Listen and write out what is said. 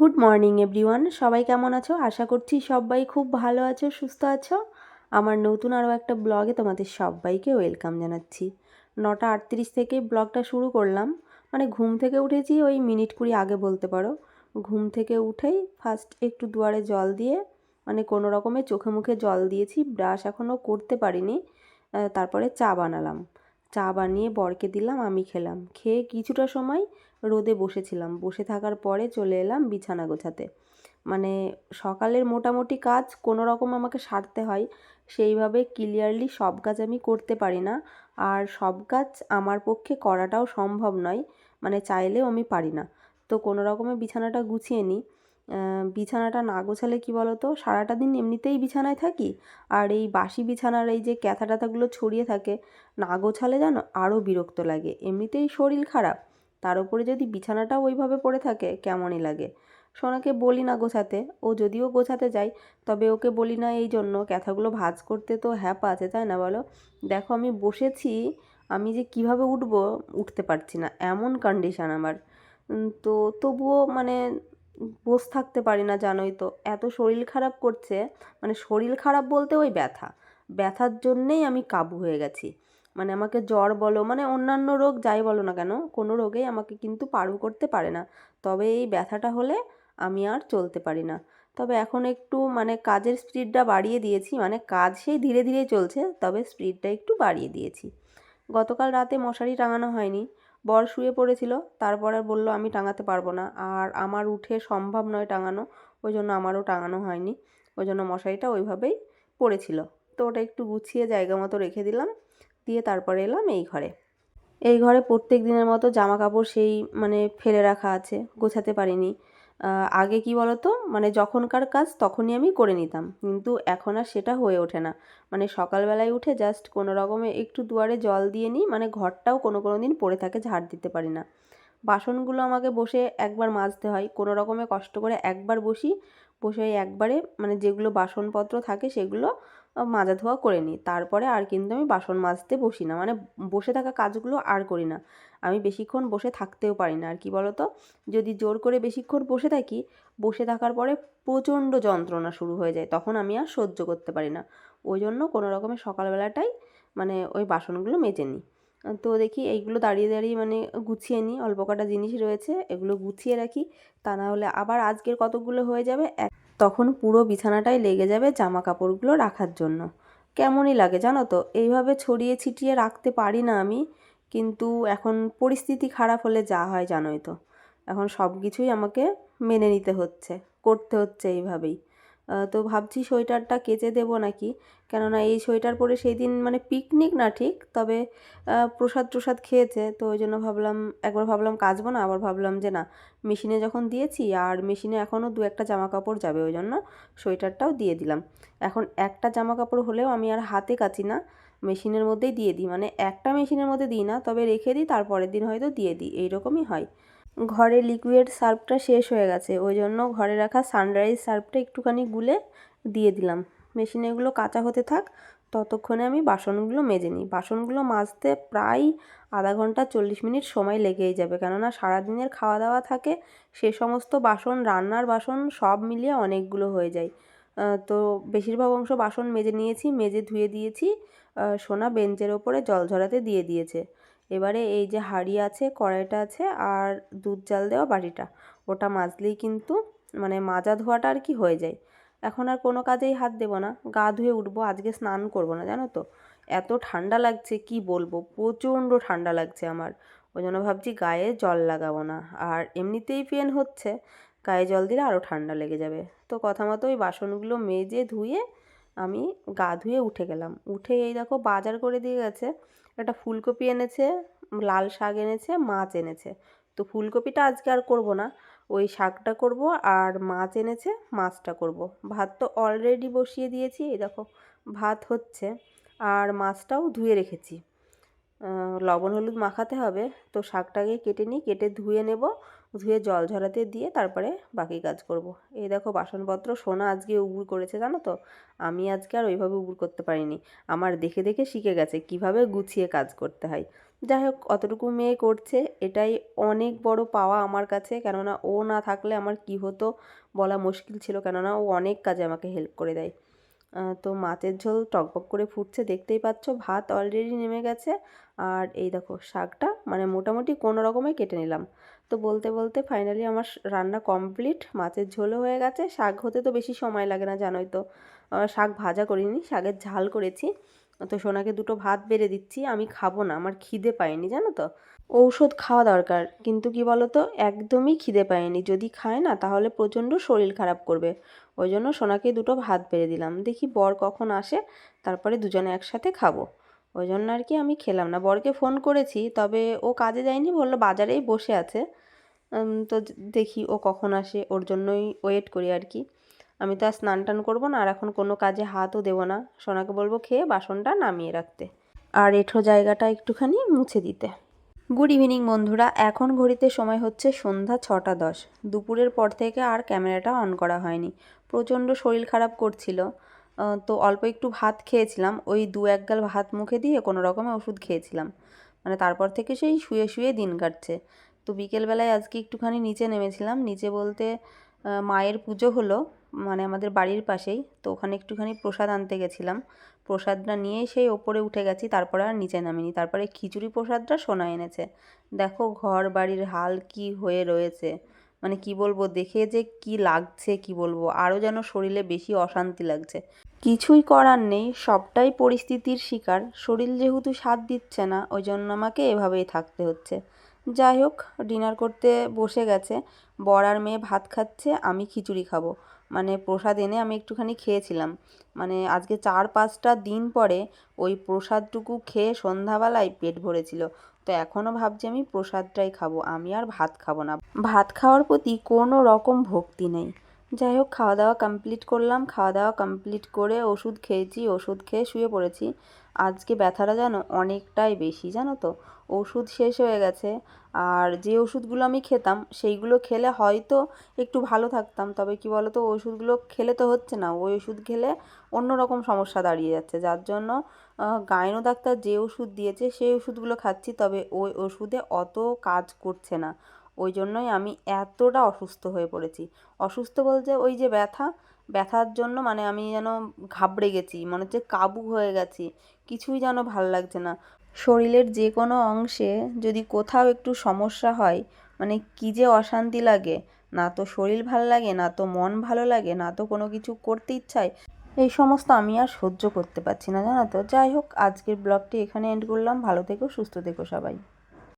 Good morning, everyone. সবাই কেমন আছো? আশা করছি সবাই খুব ভালো আছো, সুস্থ আছো। আমার নতুন আরও একটা ব্লগে তোমাদের সবাইকে ওয়েলকাম জানাচ্ছি। নটা আটত্রিশ থেকে ব্লগটা শুরু করলাম। মানে ঘুম থেকে উঠেছি, ওই মিনিট কুড়ি আগে বলতে পারো। ঘুম থেকে উঠেই ফার্স্ট একটু দুয়ারে জল দিয়ে মানে কোনো রকমে চোখে মুখে জল দিয়েছি, ব্রাশ এখনও করতে পারিনি। তারপরে চা বানালাম। চা বানিয়ে বরকে দিলাম, আমি খেলাম। খেয়ে কিছুটা সময় রোদে বসেছিলাম। বসে থাকার পরে চলে এলাম বিছানা গোছাতে। মানে সকালের মোটামুটি কাজ কোনো রকম আমাকে সারতে হয়, সেইভাবে ক্লিয়ারলি সব কাজ আমি করতে পারি না। আর সব কাজ আমার পক্ষে করাটাও সম্ভব নয় মানে চাইলেও আমি পারি না। তো কোনো রকমে বিছানাটা গুছিয়ে নিই। বিছানাটা না গোছালে কি বলো তো সারাটা দিন এমনিতেই বিছানায় থাকি। আর এই বাসি বিছানার এই যে ক্যাথা ট্যাথাগুলো ছড়িয়ে থাকে, না গোছালে জানো আরও বিরক্ত লাগে। এমনিতেই শরীর খারাপ। তার উপরে যদি বিছানাটাও ওইভাবে পড়ে থাকে, কেমনই লাগে? সোনাকে বলি না গোছাতে। ও যদিও গোছাতে যায়, তবে ওকে বলি না এই জন্য। ক্যাথাগুলো ভাজ করতে তো হ্যাপা আছে, তাই না বলো? দেখো আমি বসেছি, আমি যে কীভাবে উঠবো, উঠতে পারছি না। এমন কন্ডিশন আমার। তো তবুও মানে বসে থাকতে পারি না, জানোই তো। এত শরীর খারাপ করছে মানে শরীর খারাপ বলতে ওই ব্যথা। ব্যথার জন্যেই আমি কাবু হয়ে গেছি। মানে আমাকে জ্বর বলো মানে অন্যান্য রোগ যাই বলো না কেন, কোনো রোগেই আমাকে কিন্তু পারু করতে পারে না। তবে এই ব্যথাটা হলে আমি আর চলতে পারি না। তবে এখন একটু মানে কাজের স্পিডটা বাড়িয়ে দিয়েছি মানে কাজ সেই ধীরে ধীরে চলছে, তবে স্পিডটা একটু বাড়িয়ে দিয়েছি। গতকাল রাতে মশারি টাঙানো হয়নি। বর শুয়ে পড়েছিল, তারপরে আর বলল, আমি টাঙাতে পারব না। আর আমার উঠে সম্ভব নয় টাঙানো, ওই জন্য আমারও টাঙানো হয়নি। ওই জন্য মশারিটা ওইভাবেই পড়েছিল। তো ওটা একটু গুছিয়ে জায়গা মতো রেখে দিলাম, দিয়ে তারপরে এলাম এই ঘরে। এই ঘরে প্রত্যেক দিনের মতো জামা কাপড় সেই মানে ফেলে রাখা আছে, গোছাতে পারিনি। আগে কি বলতো? মানে যখনকার কাজ তখনই আমি করে নিতাম। কিন্তু এখন আর সেটা হয়ে ওঠে না। মানে সকালবেলায় উঠে জাস্ট কোনো রকমে একটু দুয়ারে জল দিয়ে নিই মানে ঘরটাও কোনো কোনো দিন পড়ে থাকে, ঝাড় দিতে পারি না। বাসনগুলো আমাকে বসে একবার মাজতে হয়। কোনো রকমে কষ্ট করে একবার বসি, বসে একবারে মানে যেগুলো বাসনপত্র থাকে সেগুলো মাজা ধোয়া করে নিই। তারপরে আর কিন্তু আমি বাসন মাজতে বসি না। মানে বসে থাকা কাজগুলো আর করি না। আমি বেশিক্ষণ বসে থাকতেও পারি না, আর কি বলতো? যদি জোর করে বেশিক্ষণ বসে থাকি, বসে থাকার পরে প্রচণ্ড যন্ত্রণা শুরু হয়ে যায়, তখন আমি আর সহ্য করতে পারি না। ওই জন্য কোনো রকমের সকালবেলাটাই মানে ওই বাসনগুলো মেজে নিই। তো দেখি এইগুলো দাঁড়িয়ে দাঁড়িয়ে মানে গুছিয়ে নিই, অল্প কটা জিনিস রয়েছে, এগুলো গুছিয়ে রাখি, তা না হলে আবার আজকের কতগুলো হয়ে যাবে? এক তখন পুরো বিছানাটাই লেগে যাবে জামা কাপড়গুলো রাখার জন্য। কেমনই লাগে জানো তো? এইভাবে ছড়িয়ে ছিটিয়ে রাখতে পারি না আমি কিন্তু এখন পরিস্থিতি খারাপ হলে যা হয় জানোই তো। এখন সব কিছুই আমাকে মেনে নিতে হচ্ছে, করতে হচ্ছে এইভাবেই। তো ভাবছি সোয়েটারটা কেচে দেবো নাকি? কেননা এই সোয়েটার পরে সেই দিন মানে পিকনিক না ঠিক, তবে প্রসাদ ট্রসাদ খেয়েছে, তো ওই জন্য ভাবলাম, একবার ভাবলাম কাচবো না, আবার ভাবলাম যে না, মেশিনে যখন দিয়েছি আর মেশিনে এখনও দু একটা জামা কাপড় যাবে, ওই জন্য সোয়েটারটাও দিয়ে দিলাম। এখন একটা জামা কাপড় হলেও আমি আর হাতে কাচি না মেশিনের মধ্যেই দিয়ে দিই। মানে একটা মেশিনের মধ্যে দিই না, তবে রেখে দিই, তারপরের দিন হয়তো দিয়ে দিই। এইরকমই হয়। ঘরে লিকুইড সার্ফটা শেষ হয়ে গেছে। ওই জন্য ঘরে রাখা সানরাইজ সার্ফটা একটুখানি গুলে দিয়ে দিলাম। মেশিনে এগুলো কাঁচা হতে থাক, ততক্ষণে আমি বাসনগুলো মেজে নিই। বাসনগুলো মাজতে প্রায় আধা ঘণ্টা চল্লিশ মিনিট সময় লেগেই যাবে। কেননা সারাদিনের খাওয়া দাওয়া থাকে, সে সমস্ত বাসন, রান্নার বাসন সব মিলিয়ে অনেকগুলো হয়ে যায়। তো বেশিরভাগ অংশ বাসন মেজে নিয়েছি, মেজে ধুয়ে দিয়েছি। সোনা বেঞ্চের ওপরে জল ঝরাতে দিয়ে দিয়েছে। এবারে এই যে হাঁড়ি আছে, কড়াইটা আছে আর দুধ জাল দেওয়া বাটিটা, ওটা মাজলেই কিন্তু মানে মাজা ধোয়াটা আর কি হয়ে যায়। এখন আর কোনো কাজেই হাত দেবো না, গা ধুয়ে উঠবো, আজকে স্নান করব না, জানো তো? এত ঠান্ডা লাগছে, কি বলব? প্রচণ্ড ঠান্ডা লাগছে আমার। ওই জন্য ভাবছি গায়ে জল লাগাবো না। আর এমনিতেই পেন হচ্ছে, গায়ে জল দিলে আরও ঠান্ডা লেগে যাবে। তো কথা মতো ওই বাসনগুলো মেজে ধুয়ে আমি গা ধুয়ে উঠে গেলাম। উঠে এই দেখো বাজার করে দিয়ে গেছে। একটা ফুলকপি এনেছে, লাল শাক এনেছে, মাছ এনেছে। তো ফুলকপিটা আজকে আর করব না। ওই শাকটা করব আর মাছ এনেছে, মাছটা করব। ভাত তো অলরেডি বসিয়ে দিয়েছি, এই দেখো ভাত হচ্ছে। আর মাছটাও ধুয়ে রেখেছি। লবণ হলুদ মাখাতে হবে। তো শাকটাকে কেটে নিই, কেটে ধুয়ে নেব। ধুয়ে জল ঝরাতে দিয়ে তারপরে বাকি কাজ করব। এই দেখো বাসনপত্র, সোনা আজকে উবুর করেছে জানো তো? আমি আজকে আর ওইভাবে উবুর করতে পারিনি। আমার দেখে দেখে শিখে গেছে কীভাবে গুছিয়ে কাজ করতে হয়। যাই হোক, অতটুকু মেয়ে করছে। এটাই অনেক বড় পাওয়া আমার কাছে। কেননা ও না থাকলে আমার কি হতো বলা মুশকিল ছিল। কেননা ও অনেক কাজে আমাকে হেল্প করে দেয়। তো মাছের ঝোল টকবক করে ফুটছে, দেখতেই পাচ্ছ ভাত অলরেডি নেমে গেছে। আর এই দেখো শাকটা মানে মোটামুটি কোনো রকমে কেটে নিলাম। তো বলতে বলতে ফাইনালি আমার রান্না কমপ্লিট মাছের ঝোলও হয়ে গেছে। শাক হতে তো বেশি সময় লাগে না, জানোই তো। শাক ভাজা করিনি, শাকের ঝাল করেছি। তো সোনাকে দুটো ভাত বেড়ে দিচ্ছি, আমি খাব না, আমার খিদে পায়নি, জানো তো। ঔষধ খাওয়া দরকার। কিন্তু কি বলো তো একদমই খিদে পায়নি যদি খায় না, তাহলে প্রচণ্ড শরীর খারাপ করবে। ওই জন্য সোনাকে দুটো ভাত বেড়ে দিলাম। দেখি বর কখন আসে, তারপরে দুজনে একসাথে খাব। ওই জন্য আর কি আমি খেলাম না। বরকে ফোন করেছি, তবে ও কাজে যায়নি, বলল বাজারেই বসে আছে। তো দেখি ও কখন আসে। ওর জন্যই ওয়েট করি আর কি। আমি তো আর স্নান টান করব না, আর এখন কোনো কাজে হাতও দেবো না। সোনাকে বলব খেয়ে বাসনটা নামিয়ে রাখতে। আর এঁঠো জায়গাটা একটুখানি মুছে দিতে। গুড ইভিনিং বন্ধুরা। এখন ঘড়িতে সময় হচ্ছে সন্ধ্যা ছটা দশ। দুপুরের পর থেকে আর ক্যামেরাটা অন করা হয়নি। প্রচণ্ড শরীর খারাপ করছিল। তো অল্প একটু ভাত খেয়েছিলাম। ওই দু এক গাল ভাত মুখে দিয়ে কোনো রকমে ওষুধ খেয়েছিলাম। মানে তারপর থেকে সেই শুয়ে শুয়ে দিন কাটছে। তো বিকেলবেলায় আজকে একটুখানি নিচে নেমেছিলাম। নিচে বলতে মায়ের পুজো হলো মানে আমাদের বাড়ির পাশেই, তো ওখানে একটুখানি প্রসাদ আনতে গেছিলাম। প্রসাদটা নিয়ে সেই ওপরে উঠে গেছি, তারপরে আর নিচে নামিনি। তারপরে খিচুড়ি প্রসাদটা সোনা এনেছে। দেখো ঘর বাড়ির হাল কি হয়ে রয়েছে। মানে কি বলব, দেখে যে কি লাগছে, কি বলব? আরও যেন শরীরে বেশি অশান্তি লাগছে। কিছুই করার নেই, সবটাই পরিস্থিতির শিকার। শরীর যেহেতু সাথ দিচ্ছে না ওই জন্য আমাকে এভাবেই থাকতে হচ্ছে। যাই হোক, ডিনার করতে বসে গেছে। বর আর মেয়ে ভাত খাচ্ছে, আমি খিচুড়ি খাব। মানে প্রসাদ এনে আমি একটুখানি খেয়েছিলাম। মানে আজকে চার পাঁচটা দিন পরে ওই প্রসাদটুকু খেয়ে সন্ধ্যাবেলায় পেট ভরেছিল। তো এখনও ভাবছি আমি প্রসাদটাই খাব, আমি আর ভাত খাব না। ভাত খাওয়ার প্রতি কোনো রকম ভক্তি নেই। যাই হোক খাওয়া দাওয়া কমপ্লিট করলাম। খাওয়া দাওয়া কমপ্লিট করে ওষুধ খেয়েছি, ওষুধ খেয়ে শুয়ে পড়েছি। আজকে ব্যথাটা যেন অনেকটাই বেশি, জানো তো? ওষুধ শেষ হয়ে গেছে। আর যে ওষুধগুলো আমি খেতাম, সেইগুলো খেলে হয়তো একটু ভালো থাকতাম। তবে কি বলতো, ওষুধগুলো খেলে তো হচ্ছে না। ওই ওষুধ খেলে অন্য রকম সমস্যা দাঁড়িয়ে যাচ্ছে। যার জন্য গাইনো ডাক্তার যে ওষুধ দিয়েছে, সেই ওষুধগুলো খাচ্ছি। তবে ওই ওষুধে অত কাজ করছে না। ওই জন্যই আমি এতটা অসুস্থ হয়ে পড়েছি। অসুস্থ বলতে ওই যে ব্যথা, ব্যথার জন্য মানে আমি যেন ঘাবড়ে গেছি, মনে হচ্ছে কাবু হয়ে গেছি, কিছুই যেন ভালো লাগছে না। শরীরের যে কোনো অংশে যদি কোথাও একটু সমস্যা হয় মানে কী যে অশান্তি লাগে, না তো শরীর ভালো লাগে, না তো মন ভালো লাগে, না তো কোনো কিছু করতে ইচ্ছায় এই সমস্ত আমি আর সহ্য করতে পারছি না, জানো তো? যাই হোক, আজকের ব্লগটি এখানে এন্ড করলাম। ভালো থেকো, সুস্থ থেকো সবাই।